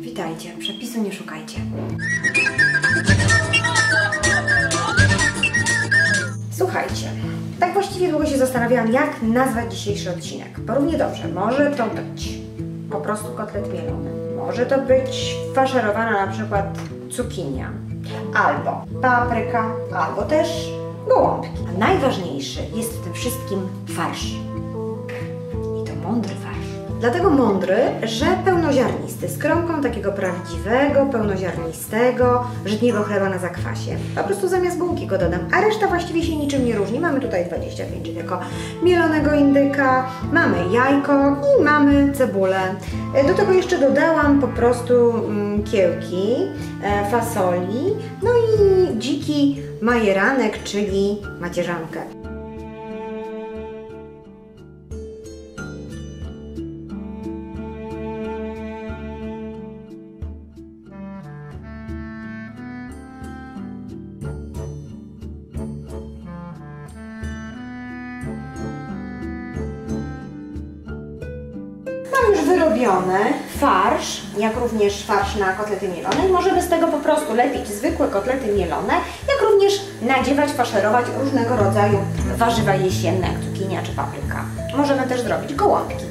Witajcie, przepisu nie szukajcie. Słuchajcie, tak właściwie długo się zastanawiałam, jak nazwać dzisiejszy odcinek. Bo równie dobrze, może to być po prostu kotlet mielony. Może to być faszerowana na przykład cukinia, albo papryka, albo też gołąbki. A najważniejszy jest w tym wszystkim farsz. I to mądry farsz. Dlatego mądry, że pełnoziarnisty, z kromką takiego prawdziwego, pełnoziarnistego, żytniego chleba na zakwasie. Po prostu zamiast bułki go dodam, a reszta właściwie się niczym nie różni. Mamy tutaj 25 tylko mielonego indyka, mamy jajko i mamy cebulę. Do tego jeszcze dodałam po prostu mm, kiełki, e, fasoli, no i dziki majeranek, czyli macierzankę. Wyrobiony farsz, jak również farsz na kotlety mielone i możemy z tego po prostu lepić zwykłe kotlety mielone, jak również nadziewać, faszerować różnego rodzaju warzywa jesienne, jak cukinia czy papryka. Możemy też zrobić gołąbki.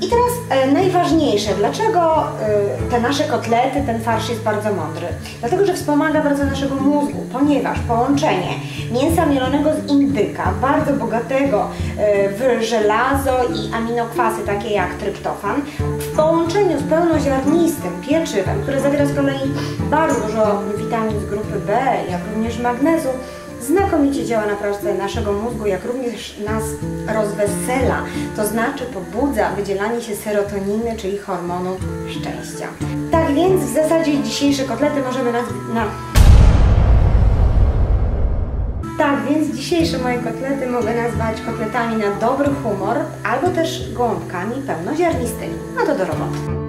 I teraz e, najważniejsze, dlaczego e, te nasze kotlety, ten farsz jest bardzo mądry? Dlatego, że wspomaga bardzo naszego mózgu, ponieważ połączenie mięsa mielonego z indyka, bardzo bogatego e, w żelazo i aminokwasy takie jak tryptofan, w połączeniu z pełnoziarnistym pieczywem, które zawiera z kolei bardzo dużo witamin z grupy B, jak również magnezu, znakomicie działa na pracę naszego mózgu, jak również nas rozwesela, to znaczy pobudza wydzielanie się serotoniny, czyli hormonu szczęścia. Tak więc w zasadzie dzisiejsze kotlety możemy nazwać... Na... Tak więc dzisiejsze moje kotlety mogę nazwać kotletami na dobry humor, albo też gołąbkami pełnoziarnistymi. No to do roboty.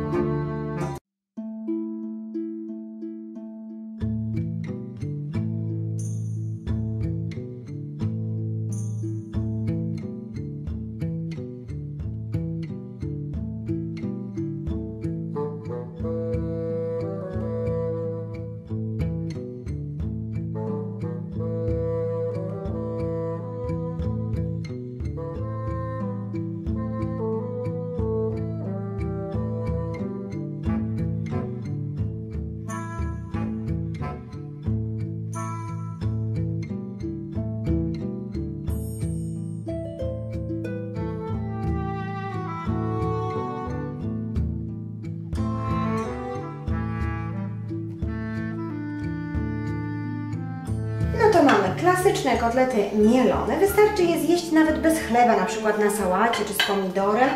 Klasyczne kotlety mielone. Wystarczy je zjeść nawet bez chleba, na przykład na sałacie czy z pomidorem,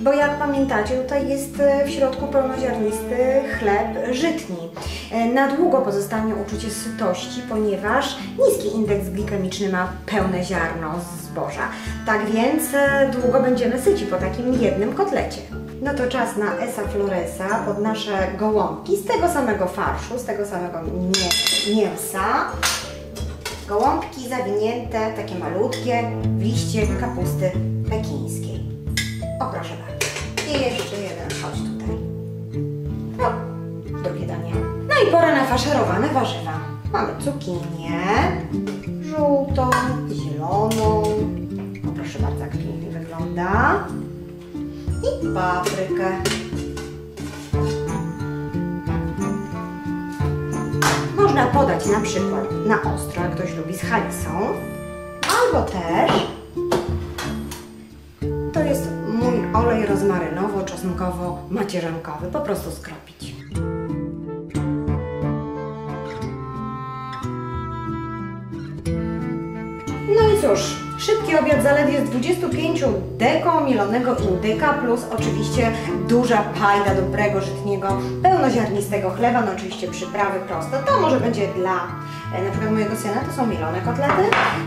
bo jak pamiętacie, tutaj jest e, w środku pełnoziarnisty chleb żytni. E, Na długo pozostanie uczucie sytości, ponieważ niski indeks glikemiczny ma pełne ziarno zboża. Tak więc e, długo będziemy syci po takim jednym kotlecie. No to czas na Esa Floresa pod nasze gołąbki z tego samego farszu, z tego samego mię- mięsa. Gołąbki zawinięte, takie malutkie, w liście kapusty pekińskiej. O, proszę bardzo. I jeszcze jeden, chodź tutaj. No, drugie danie. No i pora na faszerowane warzywa. Mamy cukinię, żółtą, zieloną. O, proszę bardzo, jak pięknie wygląda. I paprykę. Podać na przykład na ostro, jak ktoś lubi z halisą, albo też to jest mój olej rozmarynowo-czosnkowo-macierzankowy, po prostu skropić. No i cóż, szybki obiad zaledwie z 25 deko mielonego indyka plus oczywiście duża pajda dobrego, żytniego, pełnoziarnistego chleba, no oczywiście przyprawy proste. To może będzie dla e, na przykład mojego syna, to są mielone kotlety.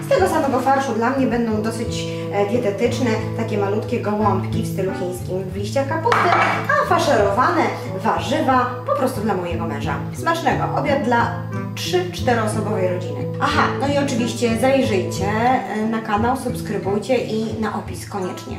Z tego samego farszu dla mnie będą dosyć e, dietetyczne, takie malutkie gołąbki w stylu chińskim w liściach kapusty, a faszerowane warzywa po prostu dla mojego męża. Smacznego, obiad dla 3-4 osobowej rodziny. Aha, no i oczywiście zajrzyjcie e, na kanał, subskrybujcie i na opis koniecznie.